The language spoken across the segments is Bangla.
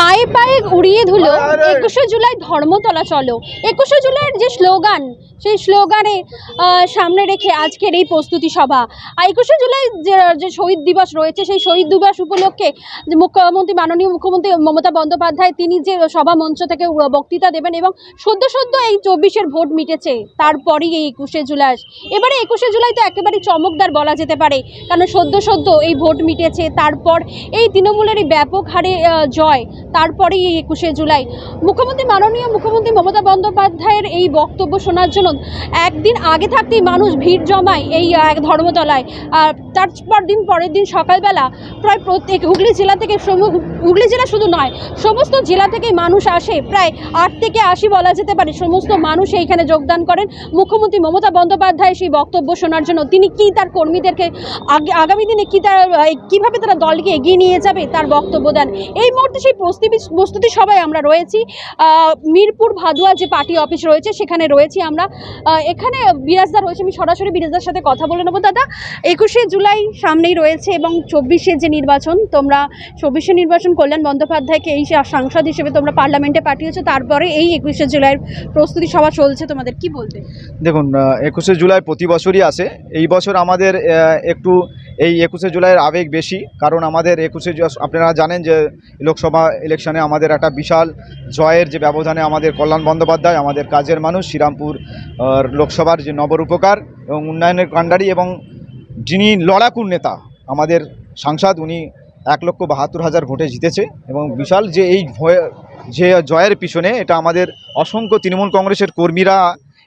পায়ে পায়ে উড়িয়ে ধুলো। একুশে জুলাই ধর্মতলা চলো। একুশে জুলাইয়ের যে স্লোগান, সেই স্লোগানে সামনে রেখে আজকের এই প্রস্তুতি সভা। আর একুশে জুলাই যে যে শহীদ দিবস রয়েছে, সেই শহীদ দিবস উপলক্ষে মুখ্যমন্ত্রী, মাননীয় মুখ্যমন্ত্রী মমতা বন্দ্যোপাধ্যায়, তিনি যে সভা মঞ্চ থেকে বক্তৃতা দেবেন এবং সদ্য সদ্য এই চব্বিশের ভোট মিটেছে, তারপরেই এই একুশে জুলাই এবারে একুশে জুলাই তো একেবারে চমকদার বলা যেতে পারে, কারণ সদ্য সদ্য এই ভোট মিটেছে, তারপর এই তৃণমূলের এই ব্যাপক হারে জয় তারপরেই এই একুশে জুলাই। মুখ্যমন্ত্রী মাননীয় মুখ্যমন্ত্রী মমতা বন্দ্যোপাধ্যায়ের এই বক্তব্য শোনার জন্য একদিন আগে থাকতেই মানুষ ভিড় জমায় এই এক ধর্মতলায়। আর তারপর দিন পরের দিন সকালবেলা প্রায় প্রত্যেক হুগলি জেলা থেকে হুগলি জেলা শুধু নয়, সমস্ত জেলা থেকে মানুষ আসে। প্রায় আট থেকে আশি বলা যেতে পারে, সমস্ত মানুষ এইখানে যোগদান করেন। মুখ্যমন্ত্রী মমতা বন্দ্যোপাধ্যায় সেই বক্তব্য শোনার জন্য তিনি কি তার কর্মীদেরকে আগে, আগামী দিনে কি তার কীভাবে তারা দলকে এগিয়ে নিয়ে যাবে তার বক্তব্য দেন। এই মুহূর্তে সেই প্রস্তুতি প্রস্তুতি সবাই আমরা রয়েছি। মিরপুর ভাদুয়া যে পার্টি অফিস রয়েছে, সেখানে রয়েছি আমরা। এখানে বিরাজদার রয়েছে আমি সরাসরি বিরাজদার সাথে কথা বলে নেব। দাদা, একুশে জুলাই সামনেই রয়েছে এবং চব্বিশে যে নির্বাচন, তোমরা চব্বিশে নির্বাচন কল্যাণ বন্দ্যোপাধ্যায়কে এই সাংসদ হিসেবে তোমরা পার্লামেন্টে পাঠিয়েছো, তারপরে এই একুশে জুলাইয়ের প্রস্তুতি সভা চলছে তোমাদের। কি বলতে দেখুন একুশে জুলাই প্রতি বছরই আসে। এই বছর আমাদের একটু এই একুশে জুলাইয়ের আবেগ বেশি, কারণ আমাদের একুশে আপনারা জানেন যে লোকসভা ইলেকশনে আমাদের একটা বিশাল জয়ের যে ব্যবধানে আমাদের কল্যাণ বন্দ্যোপাধ্যায়, আমাদের কাজের মানুষ, শ্রীরামপুর লোকসভার যে নবরূপকার এবং উন্নয়নের কাণ্ডারি এবং যিনি লড়াকুর নেতা, আমাদের সাংসদ, উনি এক লক্ষ বাহাত্তর হাজার ভোটে জিতেছে এবং বিশাল যে এই ভয়ে- যে জয়ের পিছনে এটা আমাদের অসংখ্য তৃণমূল কংগ্রেসের কর্মীরা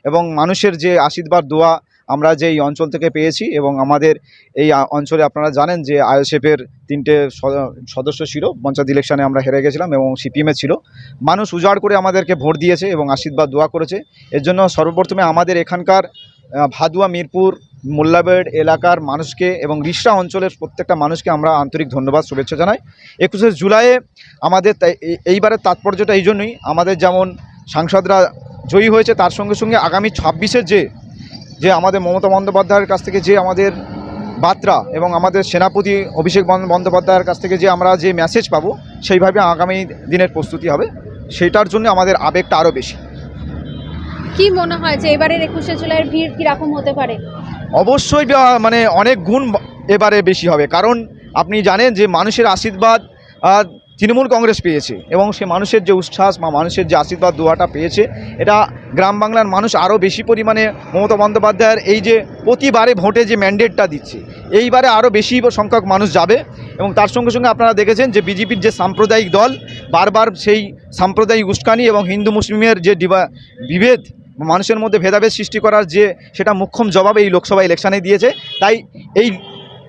এবং মানুষের যে আশীর্বাদ, দোয়া আমরা যে এই অঞ্চল থেকে পেয়েছি এবং আমাদের এই অঞ্চলে আপনারা জানেন যে আইএসএফের তিনটে সদস্য ছিল, পঞ্চায়েত ইলেকশনে আমরা হেরে গেছিলাম এবং সিপিএমে ছিল। মানুষ উজাড় করে আমাদেরকে ভোট দিয়েছে এবং আশীর্বাদ, দোয়া করেছে। এর জন্য সর্বপ্রথমে আমাদের এখানকার ভাদুয়া, মিরপুর, মোল্লাবেড় এলাকার মানুষকে এবং রিসরা অঞ্চলের প্রত্যেকটা মানুষকে আমরা আন্তরিক ধন্যবাদ, শুভেচ্ছা জানাই। একুশে জুলাইয়ে আমাদের এইবারের তাৎপর্যটা এই জন্যই আমাদের যেমন সাংসদরা জয়ী হয়েছে, তার সঙ্গে সঙ্গে আগামী ছাব্বিশের যে যে আমাদের মমতা বন্দ্যোপাধ্যায়ের কাছ থেকে যে আমাদের বার্তা এবং আমাদের সেনাপতি অভিষেক বন্দ্যোপাধ্যায়ের কাছ থেকে যে আমরা যে মেসেজ পাবো সেইভাবে আগামী দিনের প্রস্তুতি হবে। সেটার জন্য আমাদের আবেগটা আরও বেশি। কি মনে হয় যে এবারের একুশে জুলাইয়ের ভিড় কীরকম হতে পারে? অবশ্যই মানে অনেক গুণ এবারে বেশি হবে। কারণ আপনি জানেন যে মানুষের আশীর্বাদ তৃণমূল কংগ্রেস পেয়েছে এবং সে মানুষের যে উচ্ছ্বাস বা মানুষের যে আশীর্বাদ, দোয়াটা পেয়েছে, এটা গ্রাম বাংলার মানুষ আরও বেশি পরিমাণে মমতা বন্দ্যোপাধ্যায়ের এই যে প্রতিবারে ভোটে যে ম্যান্ডেটটা দিচ্ছে, এইবারে আরও বেশি সংখ্যক মানুষ যাবে এবং তার সঙ্গে সঙ্গে আপনারা দেখেছেন যে বিজেপির যে সাম্প্রদায়িক দল, বারবার সেই সাম্প্রদায়িক উস্কানি এবং হিন্দু মুসলিমের যে ডিবা, বিভেদ, মানুষের মধ্যে ভেদাভেদ সৃষ্টি করার যে সেটা মুখ্যম জবাব এই লোকসভা ইলেকশানে দিয়েছে। তাই এই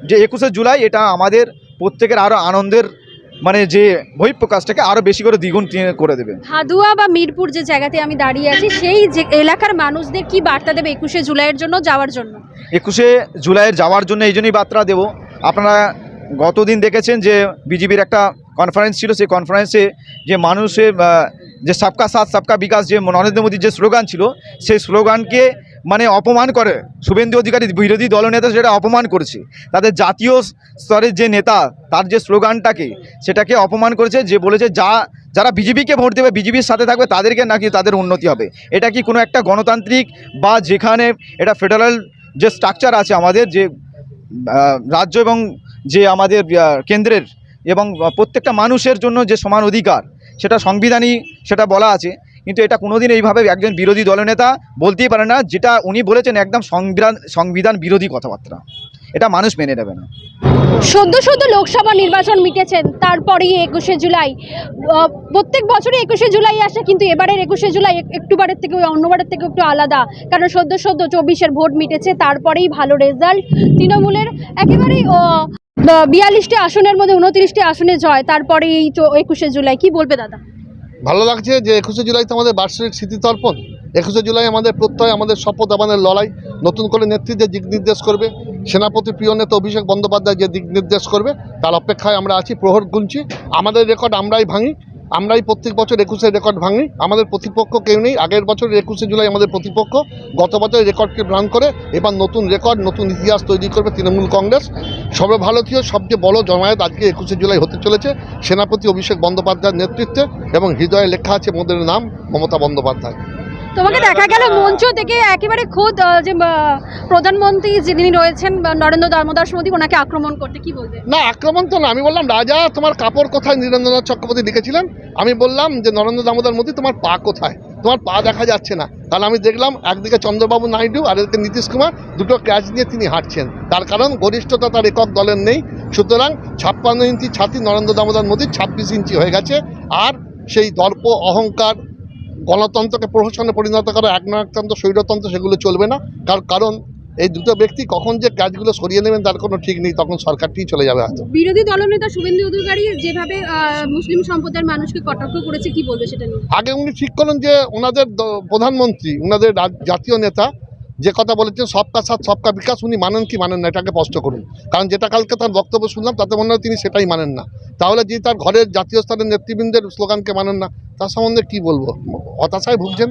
যে একুশে জুলাই, এটা আমাদের প্রত্যেকের আরও আনন্দের মানে যে বহিঃপ্রকাশটাকে আরও বেশি করে দ্বিগুণ করে দেবে। হাদুয়া বা মিরপুর যে জায়গাতে আমি দাঁড়িয়ে আছি সেই যে এলাকার মানুষদের কি বার্তা দেবে একুশে জুলাইয়ের জন্য যাওয়ার জন্য? একুশে জুলাইয়ের যাওয়ার জন্য এই জন্যই বার্তা দেবো। আপনারা গতদিন দেখেছেন যে বিজেপির একটা কনফারেন্স ছিল সেই কনফারেন্সে যে মানুষের যে সবকা সাথ সবকা বিকাশ যে নরেন্দ্র মোদীর যে স্লোগান ছিল সেই স্লোগানকে মানে অপমান করে। শুভেন্দু অধিকারী, বিরোধী দলনেতা সেটা অপমান করেছে, তাদের জাতীয় স্তরের যে নেতা, তার যে স্লোগানটাকে, সেটাকে অপমান করেছে, যে বলেছে যা, যারা বিজেপিকে ভোট দেবে, বিজেপির সাথে থাকবে, তাদেরকে নাকি তাদের উন্নতি হবে। এটা কি কোনো একটা গণতান্ত্রিক বা যেখানে এটা ফেডারেল যে স্ট্রাকচার আছে আমাদের, যে রাজ্য এবং যে আমাদের কেন্দ্রের এবং প্রত্যেকটা মানুষের জন্য যে সমান অধিকার, সেটা সংবিধানই সেটা বলা আছে। কিন্তু এটা কোনোদিন এইভাবে একজন বিরোধী দলনেতা বলতেই পারে না, যেটা উনি বলেছেন একদম সংবিধান সংবিধান বিরোধী কথাবার্তা। এটা মানুষ মেনে নেবে না। সদ্য সদ্য লোকসভা নির্বাচন মিটেছেন তারপরেই একুশে জুলাই। প্রত্যেক বছরই একুশে জুলাই আসে, কিন্তু এবারের একুশে জুলাই এক- একটু বারের থেকে অন্যবারের থেকে একটু আলাদা। কারণ সদ্য সদ্য চব্বিশের ভোট মিটেছে, তারপরেই ভালো রেজাল্ট। তৃণমূলের একেবারেই বিয়াল্লিশটি আসনের মধ্যে উনত্রিশটি আসনে জয় তারপরে এই একুশে জুলাই। কি বলবে দাদা? ভালো লাগছে যে একুশে জুলাই তো আমাদের বার্ষিক স্মৃতিতর্পণ। একুশে জুলাই আমাদের প্রত্যয়, আমাদের শপথ, আমাদের লড়াই। নতুন করে নেতৃত্বে দিক নির্দেশ করবে, সেনাপতি প্রিয় নেতা অভিষেক বন্দ্যোপাধ্যায় যে দিক নির্দেশ করবে, তার অপেক্ষায় আমরা আছি, প্রহর গুনছি। আমাদের রেকর্ড আমরাই ভাঙি। আমরাই প্রত্যেক বছর একুশে রেকর্ড ভাঙি। আমাদের প্রতিপক্ষ কেউ নেই। আগের বছর একুশে জুলাই আমাদের প্রতিপক্ষ। গত বছর রেকর্ডকে ভ্রাং করে এবার নতুন রেকর্ড, নতুন ইতিহাস তৈরি করবে তৃণমূল কংগ্রেস। সর্বভারতীয়, সবচেয়ে বড় জমায়েত আজকে একুশে জুলাই হতে চলেছে। সেনাপতি অভিষেক বন্দ্যোপাধ্যায়ের নেতৃত্বে এবং হৃদয়ে লেখা আছে মোদের নাম মমতা বন্দ্যোপাধ্যায়। তোমাকে দেখা গেল মঞ্চ থেকে একেবারে খোদ যে প্রধানমন্ত্রী যিনি রয়েছেন নরেন্দ্র দামোদর মোদী ওনাকে আক্রমণ করতে কি বলবে? না আক্রমণ তো না আমি বললাম রাজা তোমার কাপড় কোথায়? নীরেন্দ্রনাথ চক্রবর্তী লিখেছিলেন আমি বললাম যে নরেন্দ্র দামোদর মোদী তোমার পা কোথায়? তোমার পা দেখা যাচ্ছে না। তাহলে আমি দেখলাম একদিকে চন্দ্রবাবু নাইডু আর এদিকে নীতিশ কুমার দুটো ক্যাচ নিয়ে তিনি হাঁটছেন। তার কারণ গরিষ্ঠতা তার একক দলের নেই। সুতরাং ছাপ্পান্ন ইঞ্চি ছাতি নরেন্দ্র দামোদর মোদীর ছাব্বিশ ইঞ্চি হয়ে গেছে। আর সেই দর্প অহংকার গণতন্ত্রকে প্রহসনে পরিণত করা একনায়কতন্ত্র স্বৈরতন্ত্র সেগুলো চলবে না। কার কারণ এই দুটো ব্যক্তি কখন যে কাজগুলো সরিয়ে নেবেন তার কোনো ঠিক নেই তখন সরকারটি চলে যাবে হয়তো। বিরোধী দলনেতা শুভেন্দু অধিকারী যেভাবে মুসলিম সম্প্রদায়ের মানুষকে কটাক্ষ করেছে কি বলবে সেটা নিয়ে? আগে উনি ঠিক করলেন যে ওনাদের প্রধানমন্ত্রী ওনাদের জাতীয় নেতা যে কথা বলেছেন, সবকা সাথ, সবকা বিকাশ, উনি মানেন কি মানেন না, এটাকে স্পষ্ট করুন। কারণ যেটা কালকে তার বক্তব্য শুনলাম, তাতে মনে হয় তিনি সেটাই মানেন না। তাহলে যে তার ঘরের জাতীয় স্তরের নেতৃবৃন্দের স্লোগানকে মানেন না, তার সম্বন্ধে কি বলব? হতাশায় ভুগছেন?